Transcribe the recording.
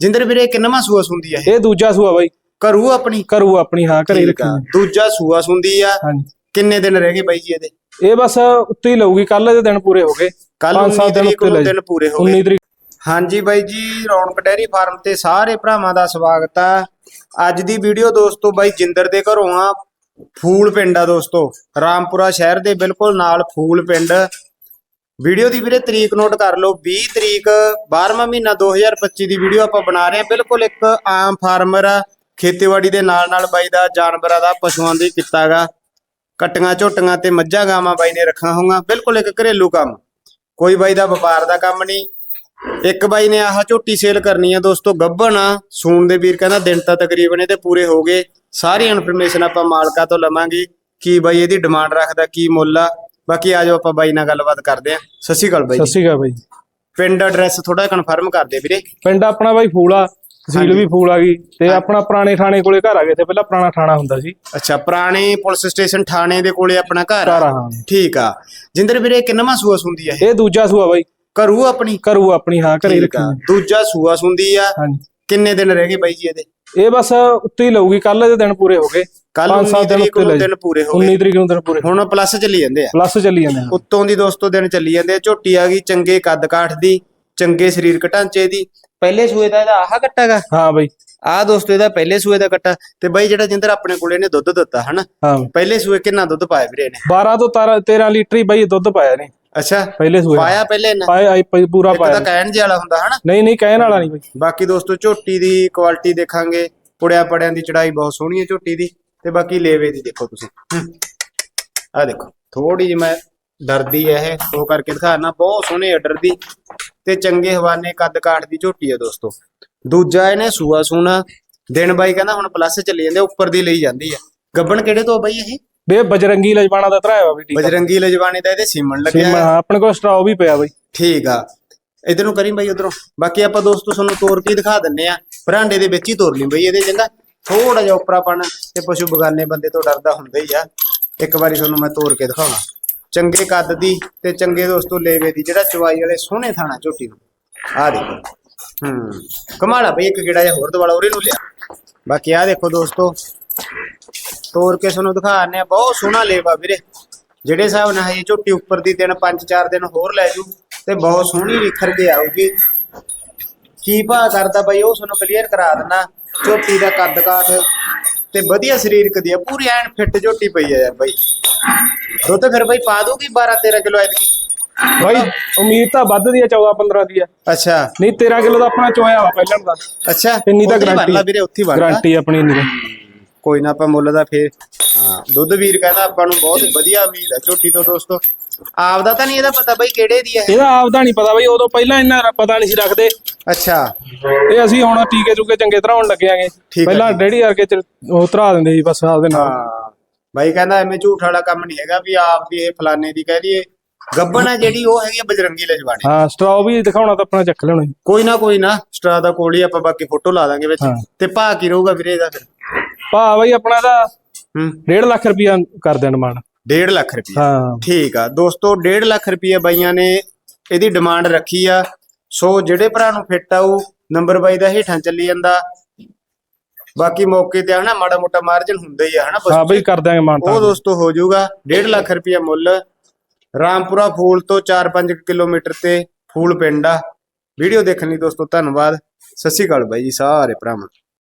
ਜਿੰਦਰ ਵੀਰੇ ਕਿੰਨਵਾਂ ਸੂਆ ਸੁੰਦੀ ਆ ਇਹ। ਇਹ ਦੂਜਾ ਸੂਆ ਬਾਈ। ਕਰੂ ਆਪਣੀ। ਕਰੂ ਆਪਣੀ ਹਾਂ ਘਰੇ ਠੀਕ ਆ। ਰੱਖੀ ਦੂਜਾ ਸੂਆ ਸੁੰਦੀ ਆ। ਹਾਂਜੀ। ਕਿੰਨੇ ਦਿਨ ਰਹਿ ਗਏ ਬਾਈ ਜੀ ਇਹਦੇ? ਇਹ ਬਸ ਉੱਤੇ ਹੀ ਲਊਗੀ ਕੱਲ ਦੇ ਦਿਨ ਪੂਰੇ ਹੋ ਗਏ। ਕੱਲ ਪੰਜ 19 ਸੱਤ ਦਿਨ ਤਰੀਕ ਉੱਤੇ ਨੂੰ ਲੈ ਦਿਨ ਪੂਰੇ ਹੋ ਗਏ। 19 ਤਰੀਕ। ਹਾਂਜੀ ਬਾਈ ਜੀ ਰੌਣਕ ਡੈਰੀ ਫਾਰਮ ਤੇ ਸਾਰੇ ਭਰਾਵਾਂ ਦਾ ਸਵਾਗਤ ਆ। ਅੱਜ ਦੀ ਵੀਡੀਓ ਦੋਸਤੋ ਬਾਈ ਜਿੰਦਰ ਦੇ ਘਰੋਂ ਆ। ਫੂਲ ਪਿੰਡ ਆ ਦੋਸਤੋ। ਰਾਮਪੁਰਾ ਸ਼ਹਿਰ ਦੇ ਬਿਲਕੁਲ ਨਾਲ ਫੂਲ ਪਿੰਡ। ਵੀਡੀਓ ਦੀ ਵੀਰੇ ਤਰੀਕ ਨੋਟ ਕਰ ਲਓ 20 ਤਰੀਕ 12ਵਾਂ ਮਹੀਨਾ 2025 ਦੀ ਵੀਡੀਓ ਆਪਾਂ ਬਣਾ ਰਹੇ ਹਾਂ। ਬਿਲਕੁਲ ਇੱਕ ਆਮ ਫਾਰਮਰ ਆ ਖੇਤੀਬਾੜੀ ਦੇ ਨਾਲ ਨਾਲ ਬਾਈ ਦਾ, ਜਾਨਵਰਾਂ ਦਾ, ਪਸ਼ੂਆਂ ਦੀ ਕੀਤਾਗਾ ਕਟੀਆਂ, ਝੋਟੀਆਂ ਤੇ ਮੱਝਾਂ ਗਾਵਾਂ ਬਾਈ ਨੇ ਰੱਖਾਂ ਹੋਈਆਂ। ਬਿਲਕੁਲ ਇੱਕ ਘਰੇਲੂ ਕੰਮ। ਕੋਈ ਬਾਈ ਦਾ ਵਪਾਰ ਦਾ ਕੰਮ ਨਹੀਂ। ਇੱਕ ਬਾਈ ਨੇ ਆਹ ਝੋਟੀ ਸੇਲ ਕਰਨੀ ਆ ਦੋਸਤੋ, ਗੱਭਣ। ਆ ਸੂਣ ਦੇ ਵੀਰ ਕਹਿੰਦਾ ਦਿਨ ਤਾਂ ਤਕਰੀਬਨ ਇਹਦੇ ਪੂਰੇ ਹੋ ਗਏ। ਸਾਰੀ ਇਨਫੋਰਮੇਸ਼ਨ ਆਪਾਂ ਮਾਲਕਾਂ ਤੋਂ ਲਵਾਂਗੇ। ਕੀ ਬਾਈ ਇਹਦੀ ਡਿਮਾਂਡ ਰੱਖਦਾ, ਕੀ ਮੁੱਲ ਆ? ਬਾਕੀ ਆਜੋ ਆਪਾਂ ਬਾਈ ਨਾਲ ਗੱਲਬਾਤ ਕਰਦੇ ਆ ਸਤਿ ਸ਼੍ਰੀ ਅਕਾਲ ਬਾਈ ਸਤਿ। ਸ਼੍ਰੀ ਅਕਾਲ ਬਾਈ ਪਿੰਡ ਐਡਰੈਸ ਥੋੜਾ ਕਨਫਰਮ ਕਰ ਦੇ ਵੀਰੇ। ਪਿੰਡ ਆਪਣਾ ਬਾਈ ਫੂਲਾ ਤਹਿਸੀਲ ਵੀ ਫੂਲ ਆ ਗਈ। ਤੇ ਆਪਣਾ ਪੁਰਾਣੇ ਥਾਣੇ ਕੋਲੇ ਘਰ ਆ ਗਏ ਤੇ ਪਹਿਲਾਂ ਪੁਰਾਣਾ ਥਾਣਾ ਹੁੰਦਾ ਸੀ। ਅੱਛਾ ਪੁਰਾਣੇ ਪੁਲਿਸ ਸਟੇਸ਼ਨ ਥਾਣੇ ਦੇ ਕੋਲੇ ਆਪਣਾ ਘਰ ਘਰ ਆ ਠੀਕ ਆ। ਜਿੰਦਰ ਵੀਰੇ ਕਿੰਨਵਾਂ ਸੂਆ ਸੁੰਦੀ ਆ ਇਹ? ਦੂਜਾ ਸੂਆ ਬਾਈ। ਕਰੂ ਆਪਣੀ? ਕਰੂ ਆਪਣੀ ਹਾਂ ਘਰੇ ਰੱਖੀ ਦੂਜਾ ਸੂਆ ਸੁੰਦੀ ਆ। ਕਿੰਨੇ ਦਿਨ ਰਹਿ ਗਏ ਬਾਈ ਜੀ ਇਹਦੇ? ਇਹ ਬਸ ਉੱਤੇ ਹੀ ਲਊਗੀ ਕੱਲ ਦੇ ਦਿਨ ਪੂਰੇ ਹੋ ਗਏ। ਕੱਲ ਪੰਜ 19 ਸੱਤ ਦਿਨ ਤਰੀਕ ਉੱਤੇ ਨੂੰ ਲੈ ਦਿਨ ਪੂਰੇ ਹੋ ਗਏ। 19 ਤਰੀਕ ਨੂੰ ਦਿਨ ਪੂਰੇ। ਹੁਣ ਪਲੱਸ ਚੱਲੀ ਜਾਂਦੇ ਆ। ਪਲੱਸ ਚੱਲੀ ਜਾਂਦੇ ਹਾਂ ਉੱਤੋਂ ਦੀ ਦੋਸਤੋ ਦਿਨ ਚੱਲੀ ਜਾਂਦੇ ਆ। ਝੋਟੀ ਆ ਗਈ ਚੰਗੇ ਕੱਦ ਕਾਠ ਦੀ ਚੰਗੇ ਸਰੀਰਕ ਢਾਂਚੇ ਦੀ। ਪਹਿਲੇ ਸੂਏ ਦਾ ਇਹਦਾ ਆਹ ਕੱਟਾਗਾ ਹਾਂ ਬਾਈ। ਆਹ ਦੋਸਤੋ ਇਹਦਾ ਪਹਿਲੇ ਸੂਏ ਦਾ ਕੱਟਾ। ਤੇ ਬਾਈ ਜਿਹੜਾ ਜਿੰਦਰ ਆਪਣੇ ਕੋਲੇ ਨੇ ਦੁੱਧ ਦਿੱਤਾ ਹਨਾ? ਹਾਂ। ਪਹਿਲੇ ਸੂਏ ਕਿੰਨਾ ਦੁੱਧ ਪਾਇਆ ਵੀਰੇ ਨੇ 12 ਤੋਂ 13 ਲੀਟਰ ਹੀ ਬਾਈ ਦੁੱਧ ਪਾਇਆ ਨੇ ਅੱਛਾ? ਪਹਿਲੇ ਸੂਏ ਪਾਇਆ ਪਹਿਲੇ ਨਾ ਪਾਇਆ ਆਈ ਪਈ ਪੂਰਾ ਇੱਕ ਪਾਇਆ। ਤਾਂ ਕਹਿਣ ਜੇ ਵਾਲਾ ਹੁੰਦਾ ਹਨਾ? ਨਹੀਂ ਨਹੀਂ ਕਹਿਣ ਵਾਲਾ ਨਹੀਂ ਬਾਈ। ਬਾਕੀ ਦੋਸਤੋ ਝੋਟੀ ਦੀ ਕੁਆਲਿਟੀ ਦੇਖਾਂਗੇ। ਪੁੜਿਆ ਪੜਿਆਂ ਦੀ ਚੜਾਈ ਬਹੁਤ ਸੋਹਣੀ ਹੈ ਝੋਟੀ ਦੀ। ਤੇ ਬਾਕੀ ਲੇਵੇ ਦੀ ਦੇਖੋ ਤੁਸੀਂ। ਆ ਦੇਖੋ ਥੋੜੀ ਜਿਹੀ ਮੈਂ ਡਰਦੀ ਹੈ ਇਹ ਉਹ ਕਰਕੇ ਦਿਖਾਣਾ ਬਹੁਤ ਸੋਹਣੇ ਆਰਡਰ ਦੀ ਤੇ ਚੰਗੇ ਹਵਾਨੇ ਕੱਦ ਕਾਠ ਦੀ ਝੋਟੀ ਹੈ ਦੋਸਤੋ। ਦੂਜਾ ਇਹਨੇ ਸੂਆ ਸੂਣਾ। ਦਿਨ ਬਾਈ ਕਹਿੰਦਾ ਹੁਣ ਪਲੱਸ ਚੱਲੀ ਜਾਂਦੇ ਉੱਪਰ ਦੀ ਲਈ ਜਾਂਦੀ ਹੈ ਗੱਬਣ ਕਿਹੜੇ ਤੋਂ ਆ ਬਾਈ ਇਹ? ਬੇ ਬਜਰੰਗੀ ਲਜਵਾਣਾ ਦਾ ਧਰਾਇਆ ਵਾ ਠੀਕ। ਬਜਰੰਗੀ ਲਜਵਾਨੇ ਦਾ ਇਹਦੇ ਸੀਮਨ ਲੱਗਿਆ ਸਿਮ ਹੈ। ਆਪਣੇ ਕੋਲ ਸਟਰਾਉ ਵੀ ਪਿਆ ਬਾਈ। ਠੀਕ ਆ। ਇਧਰ ਨੂੰ ਕਰੀ ਬਾਈ ਉਧਰੋਂ। ਬਾਕੀ ਆਪਾਂ ਦੋਸਤੋ ਤੁਹਾਨੂੰ ਤੋਰ ਕੇ ਦਿਖਾ ਦਿੰਨੇ ਆ। ਬਰਾਂਡੇ ਦੇ ਵਿੱਚ ਹੀ ਤੋਰ ਲਈ ਬਈ ਇਹਦੇ ਚੰਗਾ? ਥੋੜਾ ਜਿਹਾ ਉਪਰਾਪਣ ਤੇ ਪਸ਼ੂ ਬਗਾਨੇ ਬੰਦੇ ਤੋਂ ਡਰਦਾ ਹੁੰਦਾ ਹੀ ਆ। ਇੱਕ ਵਾਰੀ ਤੁਹਾਨੂੰ ਮੈਂ ਤੋਰ ਕੇ ਦਿਖਾਉਣਾ ਚੰਗੇ ਕੱਦ ਦੀ ਤੇ ਚੰਗੇ ਦੋਸਤੋ ਲੇਵੇ ਦੀ ਜਿਹੜਾ ਚਵਾਈ ਵਾਲੇ ਸੋਹਣੇ ਥਾਣਾ ਝੋਟੀ ਨੂੰ। ਆ ਦੇਖੋ। ਹੂੰ। ਕਮਾਲਾ ਬਈ ਇੱਕ ਗੇੜਾ ਜਿਹਾ ਹੋਰ ਦਵਾਲਾ ਉਰੇ ਨੂੰ ਲਿਆ। ਬਾਕੀ ਆ ਦੇਖੋ ਦੋਸਤੋ। ਤੋਰ ਕੇ ਤੁਹਾਨੂੰ ਦਿਖਾਣੇ ਆ ਬਹੁਤ ਸੋਹਣਾ ਲੇਵਾ ਵੀਰੇ। ਜਿਹੜੇ ਹਿਸਾਬ ਨਾਲ ਇਹ ਝੋਟੀ ਉੱਪਰ ਦੀ ਦਿਨ 5-4 ਦਿਨ ਹੋਰ ਲੈ ਜੂ ਤੇ ਬਹੁਤ ਸੋਹਣੀ ਵਿਖਰ ਕੇ ਆਊਗੀ। ਕੀ ਭਾ ਕਰਦਾ ਬਾਈ ਉਹ ਤੁਹਾਨੂੰ ਕਲੀਅਰ ਕਰਾ ਦਿੰਨਾ ਝੋਟੀ ਦਾ ਕੱਦ ਕਾਠ ਤੇ ਵਧੀਆ ਸਰੀਰਕ ਦੀ ਆ ਪੂਰੀ ਐਨ ਫਿੱਟ ਝੋਟੀ ਪਈ ਆ ਯਾਰ ਬਾਈ। ਦੁੱਧ ਫਿਰ ਬਾਈ ਪਾ ਦੂਗੀ 12-13 ਕਿਲੋ ਐਤਕੀ? ਬਾਈ ਉਮੀਦ ਤਾਂ ਵੱਧ ਦੀ ਆ 14 15 ਦੀ ਆ। ਅੱਛਾ। ਨਹੀਂ 13 ਕਿਲੋ ਦਾ ਆਪਣਾ ਚੋਇਆ ਵਾ ਪਹਿਲਾਂ ਦਾ। ਅੱਛਾ ਇੰਨੀ ਤਾਂ ਗਾਰੰਟੀ ਵੀਰੇ ਉੱਥੇ ਹੀ ਭਰ ਲਾ। ਗਾਰੰਟੀ ਆਪਣੀ ਇੰਨੀ ਦਾ ਕੋਈ ਨਾ ਆਪਾਂ ਮੁੱਲ ਦਾ ਫੇਰ ਹਾਂ। ਦੁੱਧ ਵੀਰ ਕਹਿੰਦਾ ਆਪਾਂ ਨੂੰ ਬਹੁਤ ਵਧੀਆ ਉਮੀਦ ਹੈ ਝੋਟੀ ਤੋਂ ਦੋਸਤੋ। ਆਪਦਾ ਤਾਂ ਨਹੀਂ ਇਹਦਾ ਪਤਾ ਬਾਈ ਕਿਹੜੇ ਦੀ ਹੈ ਇਹਦਾ ਆਪਦਾ ਨਹੀਂ ਪਤਾ ਬਾਈ ਉਦੋਂ ਪਹਿਲਾਂ ਇੰਨਾ ਪਤਾ ਨਹੀਂ ਸੀ ਰੱਖਦੇ। ਅੱਛਾ। ਇਹ ਅਸੀਂ ਹੁਣ ਟੀਕੇ ਟੂਕੇ ਚੰਗੇ ਤਰ੍ਹਾਂ ਹੋਣ ਲੱਗਿਆਂਗੇ ਪਹਿਲਾਂ ਵਰਗੇ ਚ ਉਹ ਧਰਾ ਦਿੰਦੇ ਸੀ ਬਸ ਆਪਦੇ ਨਾਲ। ਹਾਂ। ਬਾਈ ਕਹਿੰਦਾ ਐਵੇਂ ਝੂਠ ਵਾਲਾ ਕੰਮ ਨਹੀਂ ਹੈਗਾ ਵੀ ਆਪ ਦੀ ਇਹ ਫਲਾਣੇ ਦੀ ਕਹਿ ਦਈਏ। ਗੱਬਣ ਹੈ ਜਿਹੜੀ ਉਹ ਹੈਗੀ ਆ ਬਜਰੰਗੀ ਲਜਵਾਣੇ। ਹਾਂ ਸਟਰਾਉ ਵੀ ਦਿਖਾਉਣਾ ਤਾਂ ਆਪਣਾ ਚੱਕ ਲੈਣਾ। ਕੋਈ ਨਾ ਕੋਈ ਨਾ ਸਟਰਾ ਦਾ ਕੋਲ ਹੀ ਆਪਾਂ ਬਾਕੀ ਫੋਟੋ ਲਾ ਦਾਂਗੇ ਵਿੱਚ। ਤੇ ਭਾ ਕੀ ਰਹੂਗਾ ਵੀਰੇ ਇਹਦਾ ਫਿਰ? ਭਾ ਬਾਈ ਆਪਣਾ ਦਾ ਹੂੰ। 1.5 ਲੱਖ ਰੁਪਇਆ ਕਰ ਦੇਣ ਮਾਨ। 1.5 ਲੱਖ ਰੁਪਏ ਹਾਂ। ਠੀਕ ਆ। ਦੋਸਤੋ 1.5 ਲੱਖ ਰੁਪਏ ਬਾਈਆਂ ਨੇ ਇਹਦੀ ਡਿਮਾਂਡ ਰੱਖੀ ਆ। ਸੋ ਜਿਹੜੇ ਭਰਾ ਨੂੰ ਫਿੱਟ ਆਊ ਨੰਬਰ ਬਾਈ ਦਾ ਹੇਠਾਂ ਚੱਲੀ ਜਾਂਦਾ। ਬਾਕੀ ਮੌਕੇ ਤੇ ਹਨਾ ਮਾੜਾ ਮੋਟਾ ਮਾਰਜਨ ਹੁੰਦਾ ਹੀ ਆ ਹਨਾ ਹਾਂ ਬਈ ਕਰ ਦਿਆਂਗੇ ਮਾਨ ਉਹ ਦੋਸਤੋ ਹੋ ਜਾਊਗਾ। 1.5 ਲੱਖ ਰੁਪਏ ਮੁੱਲ। ਰਾਮਪੁਰਾ ਫੂਲ ਤੋਂ 4-5 ਕਿਲੋਮੀਟਰ ਤੇ ਫੂਲ ਪਿੰਡ ਆ। ਵੀਡੀਓ ਦੇਖਣ ਲਈ ਦੋਸਤੋ ਧੰਨਵਾਦ। ਸਤਿ ਸ਼੍ਰੀ ਅਕਾਲ ਬਾਈ ਜੀ ਸਾਰੇ ਭਰਾਵਾਂ।